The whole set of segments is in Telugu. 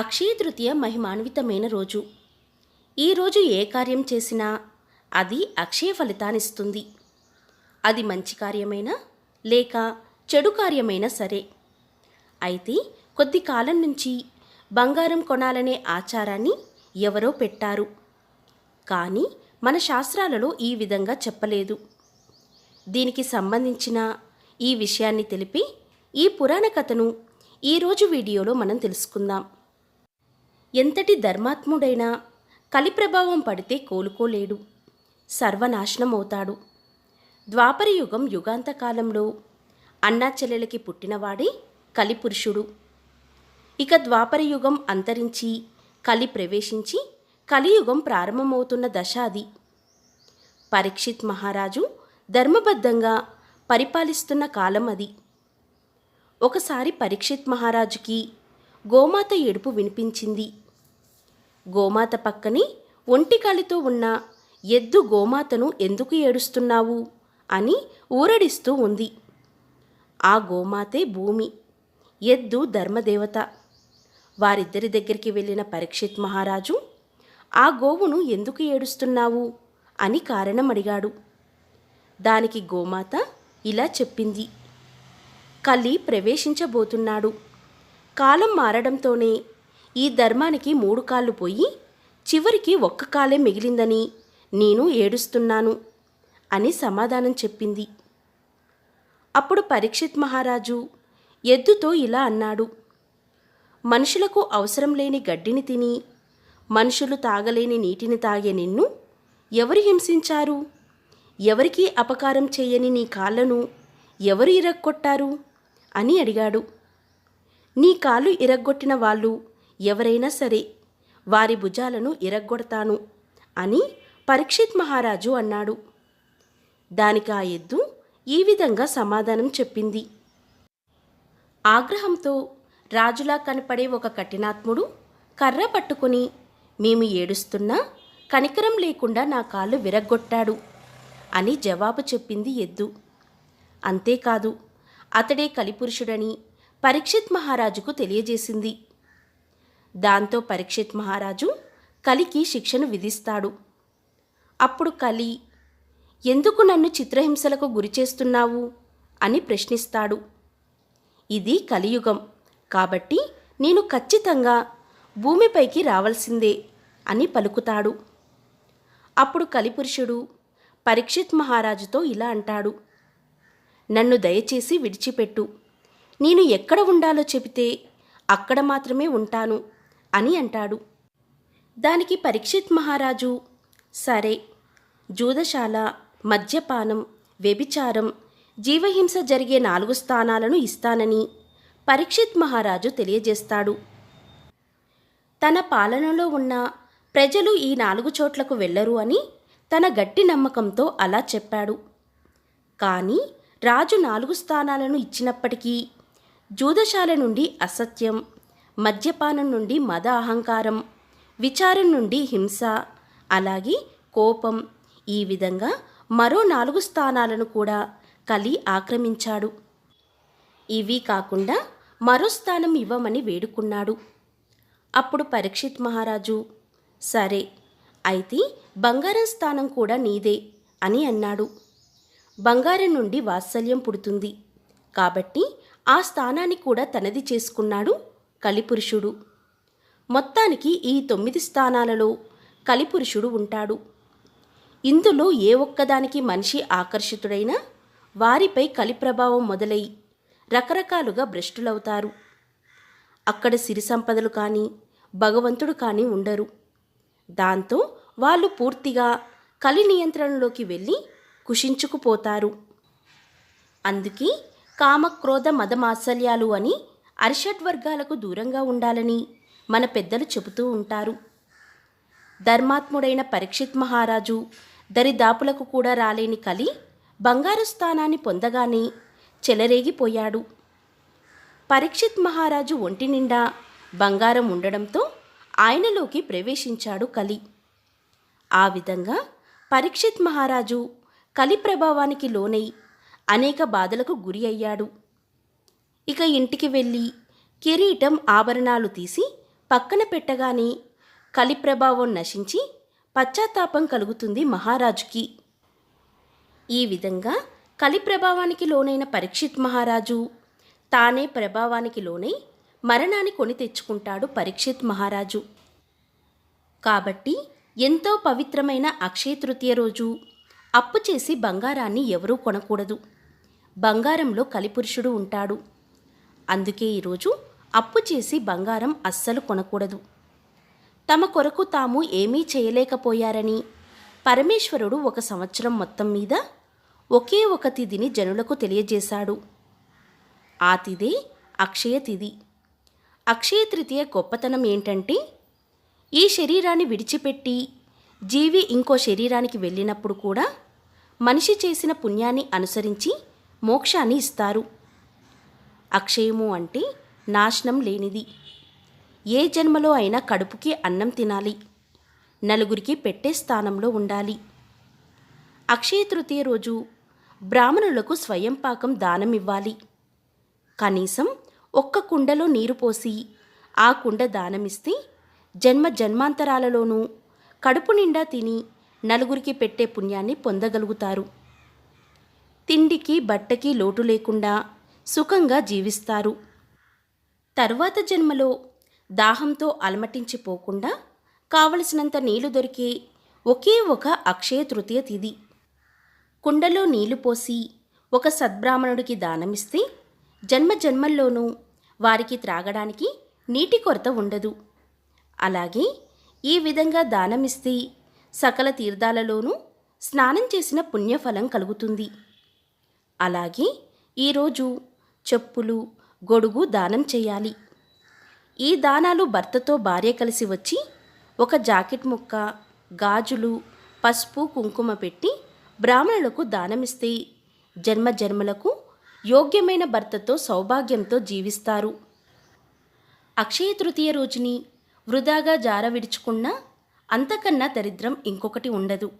అక్షయ తృతీయ మహిమాన్వితమైన రోజు. ఈరోజు ఏ కార్యం చేసినా అది అక్షయ ఫలితాన్నిస్తుంది. అది మంచి కార్యమైనా లేక చెడు కార్యమైనా సరే. అయితే కొద్ది కాలం నుంచి బంగారం కొనాలనే ఆచారాన్ని ఎవరో పెట్టారు. కానీ మన శాస్త్రాలలో ఈ విధంగా చెప్పలేదు. దీనికి సంబంధించిన ఈ విషయాన్ని తెలిపి ఈ పురాణ కథను ఈరోజు వీడియోలో మనం తెలుసుకుందాం. ఎంతటి ధర్మాత్ముడైనా కలి ప్రభావం పడితే కోలుకోలేడు సర్వనాశనం అవుతాడు ద్వాపర యుగం యుగాంత కాలంలో పుట్టినవాడే కలిపురుషుడు. ఇక ద్వాపర యుగం అంతరించి కలి ప్రవేశించి కలియుగం ప్రారంభమవుతున్న దశ అది. పరీక్షిత్ మహారాజు ధర్మబద్ధంగా పరిపాలిస్తున్న కాలం అది. ఒకసారి పరీక్షిత్ మహారాజుకి గోమాత ఏడుపు వినిపించింది. గోమాత పక్కనే ఒంటికాలితో ఉన్న ఎద్దు గోమాతను ఎందుకు ఏడుస్తున్నావు అని ఊరడిస్తూ ఉంది. ఆ గోమాతే భూమి ఎద్దు ధర్మదేవత. వారిద్దరి దగ్గరికి వెళ్ళిన పరీక్షిత్ మహారాజు ఆ గోవును ఎందుకు ఏడుస్తున్నావు అని కారణం అడిగాడు. దానికి గోమాత ఇలా చెప్పింది. కలి ప్రవేశించబోతున్నాడు. కాలం మారడంతోనే ఈ ధర్మానికి మూడు కాళ్ళు పోయి చివరికి ఒక్క కాలే మిగిలిందని నేను ఏడుస్తున్నాను అని సమాధానం చెప్పింది. అప్పుడు పరీక్షిత్ మహారాజు ఎద్దుతో ఇలా అన్నాడు మనుషులకు అవసరం లేని గడ్డిని తిని మనుషులు తాగలేని నీటిని తాగే నిన్ను ఎవరు హింసించారు? ఎవరికీ అపకారం చేయని నీ కాళ్ళను ఎవరు ఇరగ్గొట్టారు అని అడిగాడు. నీ కాళ్ళు ఇరగ్గొట్టిన వాళ్ళు ఎవరైనా సరే వారి భుజాలను ఇరగ్గొడతాను అని పరీక్షిత్ మహారాజు అన్నాడు. దానికి ఆ ఎద్దు ఈ విధంగా సమాధానం చెప్పింది. ఆగ్రహంతో రాజులా కనపడే ఒక కఠినాత్ముడు కర్ర పట్టుకుని మేము ఏడుస్తున్నా కనికరం లేకుండా నా కాళ్ళు విరగ్గొట్టాడు అని జవాబు చెప్పింది ఎద్దు. అంతేకాదు అతడే కలిపురుషుడని పరీక్షిత్ మహారాజుకు తెలియజేసింది. దాంతో పరీక్షిత్ మహారాజు కలికి శిక్షను విధిస్తాడు. అప్పుడు కలి ఎందుకు నన్ను చిత్రహింసలకు గురి చేస్తున్నావు? అని ప్రశ్నిస్తాడు. ఇది కలియుగం. కాబట్టి నేను ఖచ్చితంగా భూమిపైకి రావాల్సిందే అని పలుకుతాడు. అప్పుడు కలిపురుషుడు పరీక్షిత్ మహారాజుతో ఇలా అంటాడు. నన్ను దయచేసి విడిచిపెట్టు. నేను ఎక్కడ ఉండాలో చెబితే అక్కడ మాత్రమే ఉంటాను. అని అంటాడు. దానికి పరీక్షిత్ మహారాజు సరే జూదశాల మద్యపానం వ్యభిచారం జీవహింస జరిగే నాలుగు స్థానాలను ఇస్తానని పరీక్షిత్ మహారాజు తెలియజేస్తాడు. తన పాలనలో ఉన్న ప్రజలు ఈ నాలుగు చోట్లకు వెళ్ళరు అని తన గట్టి నమ్మకంతో అలా చెప్పాడు. కానీ రాజు నాలుగు స్థానాలను ఇచ్చినప్పటికీ జూదశాల నుండి అసత్యం మద్యపానం నుండి మద అహంకారం విచారం నుండి హింస అలాగే కోపం. ఈ విధంగా మరో నాలుగు స్థానాలను కూడా కలి ఆక్రమించాడు. ఇవి కాకుండా మరో స్థానం ఇవ్వమని వేడుకున్నాడు. అప్పుడు పరీక్షిత్ మహారాజు సరే అయితే బంగారం స్థానం కూడా నీదే అని అన్నాడు. బంగారం నుండి వాత్సల్యం పుడుతుంది. కాబట్టి ఆ స్థానాన్ని కూడా తనది చేసుకున్నాడు కలిపురుషుడు. మొత్తానికి ఈ తొమ్మిది స్థానాలలో కలిపురుషుడు ఉంటాడు. ఇందులో ఏ ఒక్కదానికి మనిషి ఆకర్షితుడైనా వారిపై కలి ప్రభావం మొదలై రకరకాలుగా భ్రష్టులవుతారు. అక్కడ సిరి సంపదలు కానీ భగవంతుడు కానీ ఉండరు. దాంతో వాళ్ళు పూర్తిగా కలి నియంత్రణలోకి వెళ్ళి కుషించుకుపోతారు అందుకే కామక్రోధ మదమాత్సల్యాలు అని అరిషడ్ వర్గాలకు దూరంగా ఉండాలని మన పెద్దలు చెబుతూ ఉంటారు. ధర్మాత్ముడైన పరీక్షిత్ మహారాజు దరిదాపులకు కూడా రాలేని కలి బంగారు స్థానాన్ని పొందగానే చెలరేగిపోయాడు. పరీక్షిత్ మహారాజు ఒంటి నిండా బంగారం ఉండడంతో ఆయనలోకి ప్రవేశించాడు కలి. ఆ విధంగా పరీక్షిత్ మహారాజు కలి ప్రభావానికి లోనై అనేక బాధలకు గురి అయ్యాడు. ఇక ఇంటికి వెళ్ళి కిరీటం ఆభరణాలు తీసి పక్కన పెట్టగానే కలి ప్రభావం నశించి పశ్చాత్తాపం కలుగుతుంది మహారాజుకి. ఈ విధంగా కలి ప్రభావానికి లోనైన పరీక్షిత్ మహారాజు తానే ప్రభావానికి లోనై మరణాన్ని కొని తెచ్చుకుంటాడు పరీక్షిత్ మహారాజు. కాబట్టి ఎంతో పవిత్రమైన అక్షయ తృతీయ రోజు. అప్పు చేసి బంగారాన్ని ఎవరూ కొనకూడదు. బంగారంలో కలిపురుషుడు ఉంటాడు. అందుకే ఈరోజు అప్పు చేసి బంగారం అస్సలు కొనకూడదు. తమ కొరకు తాము ఏమీ చేయలేకపోయారని పరమేశ్వరుడు ఒక సంవత్సరం మొత్తం మీద ఒకే ఒక తిథిని జనులకు తెలియజేశాడు. ఆ తిథే అక్షయ తిథి. అక్షయ తృతీయ గొప్పతనం ఏంటంటే ఈ శరీరాన్ని విడిచిపెట్టి జీవి ఇంకో శరీరానికి వెళ్ళినప్పుడు కూడా మనిషి చేసిన పుణ్యాన్ని అనుసరించి మోక్షాన్ని ఇస్తారు. అక్షయము అంటే నాశనం లేనిది. ఏ జన్మలో అయినా కడుపుకి అన్నం తినాలి. నలుగురికి పెట్టే స్థానంలో ఉండాలి. అక్షయ తృతీయ రోజు బ్రాహ్మణులకు స్వయం పాకం దానం ఇవ్వాలి. కనీసం ఒక్క కుండలో నీరు పోసి ఆ కుండ దానమిస్తే జన్మ జన్మాంతరాలలోనూ కడుపు నిండా తిని నలుగురికి పెట్టే పుణ్యాన్ని పొందగలుగుతారు. తిండికి బట్టకి లోటు లేకుండా సుఖంగా జీవిస్తారు. తర్వాత జన్మలో దాహంతో అలమటించిపోకుండా కావలసినంత నీళ్ళు దొరికే ఒకే ఒక అక్షయ తృతీయ తిథి కుండలో నీళ్ళు పోసి ఒక సద్బ్రాహ్మణుడికి దానమిస్తే జన్మ జన్మల్లోనూ వారికి త్రాగడానికి నీటి కొరత ఉండదు. అలాగే ఈ విధంగా దానమిస్తే సకల తీర్థాలలోనూ స్నానం చేసిన పుణ్యఫలం కలుగుతుంది. అలాగే ఈరోజు చెప్పులు గొడుగు దానం చేయాలి. ఈ దానాలు భర్తతో భార్య కలిసి వచ్చి ఒక జాకెట్ ముక్క గాజులు పసుపు కుంకుమ పెట్టి బ్రాహ్మణులకు దానమిస్తే జన్మ జన్మలకు యోగ్యమైన భర్తతో సౌభాగ్యంతో జీవిస్తారు. అక్షయ తృతీయ రోజుని వృధాగా జార విడుచుకున్నా అంతకన్నా దరిద్రం ఇంకొకటి ఉండదు.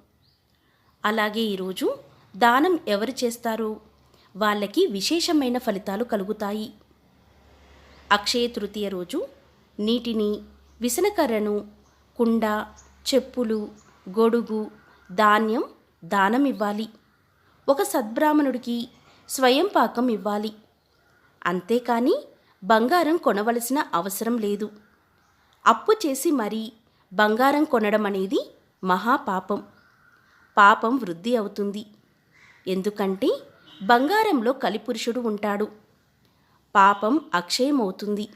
అలాగే ఈరోజు దానం ఎవరు చేస్తారు? వాళ్ళకి విశేషమైన ఫలితాలు కలుగుతాయి. అక్షయ తృతీయ రోజు నీటిని విసనకర్రను కుండ చెప్పులు గొడుగు ధాన్యం దానం ఇవ్వాలి. ఒక సద్బ్రాహ్మణుడికి స్వయం పాకం ఇవ్వాలి. అంతేకాని బంగారం కొనవలసిన అవసరం లేదు. అప్పు చేసి మరీ బంగారం కొనడం అనేది మహాపాపం. పాపం వృద్ధి అవుతుంది. ఎందుకంటే బంగారంలో కలిపురుషుడు ఉంటాడు. పాపం అక్షయమవుతుంది.